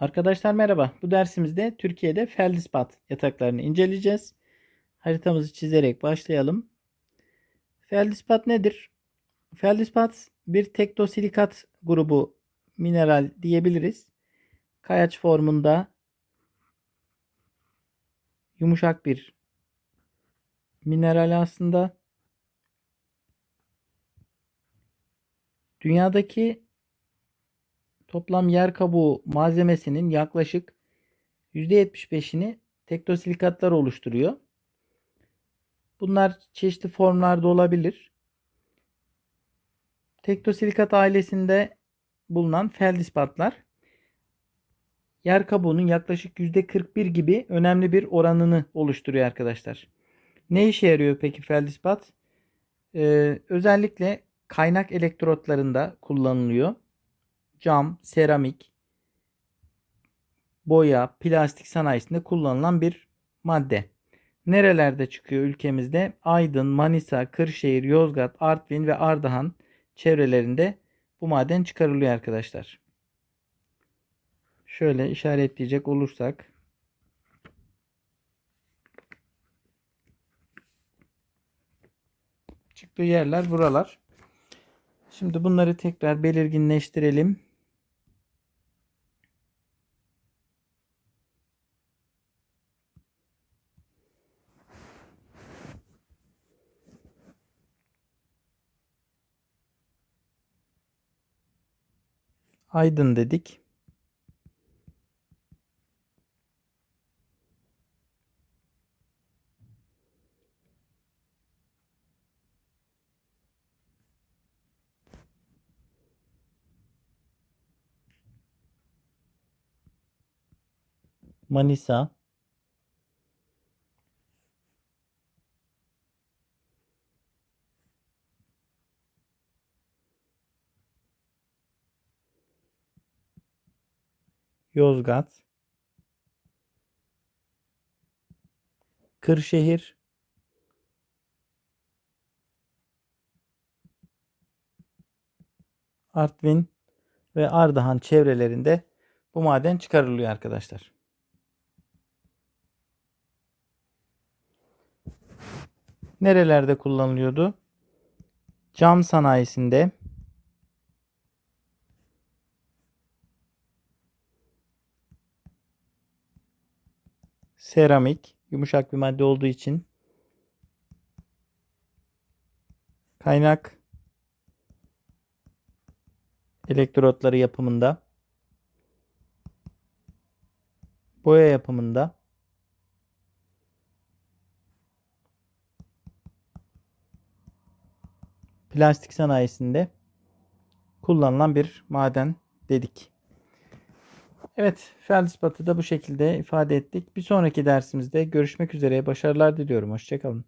Arkadaşlar merhaba. Bu dersimizde Türkiye'de feldispat yataklarını inceleyeceğiz. Haritamızı çizerek başlayalım. Feldispat nedir? Feldispat bir tektosilikat grubu mineral diyebiliriz. Kayaç formunda yumuşak bir mineral aslında. Dünyadaki toplam yer kabuğu malzemesinin yaklaşık %75'ini tektosilikatlar oluşturuyor. Bunlar çeşitli formlarda olabilir. Tektosilikat ailesinde bulunan feldispatlar yer kabuğunun yaklaşık %41 gibi önemli bir oranını oluşturuyor arkadaşlar. Ne işe yarıyor peki feldispat? Ee, özellikle kaynak elektrotlarında kullanılıyor cam, seramik, boya, plastik sanayisinde kullanılan bir madde. Nerelerde çıkıyor ülkemizde? Aydın, Manisa, Kırşehir, Yozgat, Artvin ve Ardahan çevrelerinde bu maden çıkarılıyor arkadaşlar. Şöyle işaretleyecek olursak çıktığı yerler buralar. Şimdi bunları tekrar belirginleştirelim. Aydın dedik. Manisa, Yozgat, Kırşehir, Artvin ve Ardahan çevrelerinde bu maden çıkarılıyor arkadaşlar. Nerelerde kullanılıyordu? Cam sanayisinde, seramik, yumuşak bir madde olduğu için. Kaynak. Elektrotları yapımında, boya yapımında, plastik sanayisinde kullanılan bir maden dedik. Evet, feldispatı da bu şekilde ifade ettik. Bir sonraki dersimizde görüşmek üzere. Başarılar diliyorum. Hoşçakalın.